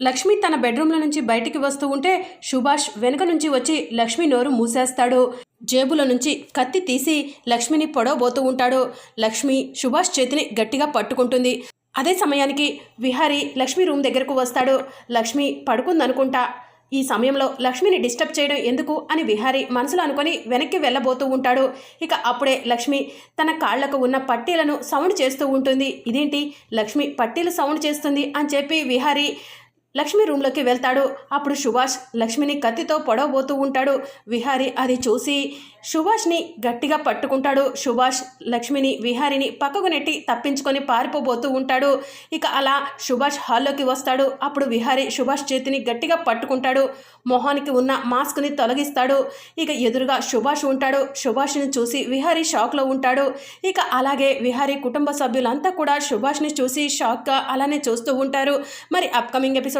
లక్ష్మి తన బెడ్రూమ్లో నుంచి బయటికి వస్తూ ఉంటే సుభాష్ వెనుక నుంచి వచ్చి లక్ష్మి నోరు మూసేస్తాడు. జేబులో నుంచి కత్తి తీసి లక్ష్మిని పొడవబోతూ ఉంటాడు. లక్ష్మి సుభాష్ చేతిని గట్టిగా పట్టుకుంటుంది. అదే సమయానికి విహారీ లక్ష్మి రూమ్ దగ్గరకు వస్తాడు. లక్ష్మి పడుకుందనుకుంటా. ఈ సమయంలో లక్ష్మిని డిస్టర్బ్ చేయడం ఎందుకు అని విహారీ మనసులో అనుకొని వెనక్కి వెళ్ళబోతూ ఉంటాడు. ఇక అప్పుడే లక్ష్మి తన కాళ్ళకు ఉన్న పట్టీలను సౌండ్ చేస్తూ ఉంటుంది. ఇదేంటి? లక్ష్మి పట్టీలు సౌండ్ చేస్తుంది అని చెప్పి విహారీ లక్ష్మి రూమ్లోకి వెళ్తాడు. అప్పుడు సుభాష్ లక్ష్మిని కత్తితో పొడవబోతూ ఉంటాడు. విహారి అది చూసి సుభాష్ని గట్టిగా పట్టుకుంటాడు. సుభాష్ లక్ష్మిని విహారిని పక్కకు నెట్టి తప్పించుకొని పారిపోబోతూ ఉంటాడు. ఇక అలా సుభాష్ హాల్లోకి వస్తాడు. అప్పుడు విహారి సుభాష్ చేతిని గట్టిగా పట్టుకుంటాడు. మొహానికి ఉన్న మాస్క్ని తొలగిస్తాడు. ఇక ఎదురుగా సుభాష్ ఉంటాడు. సుభాష్ని చూసి విహారీ షాక్లో ఉంటాడు. ఇక అలాగే విహారీ కుటుంబ సభ్యులంతా కూడా సుభాష్ని చూసి షాక్గా అలానే చూస్తూ ఉంటారు. మరి అప్కమింగ్ ఎపిసోడ్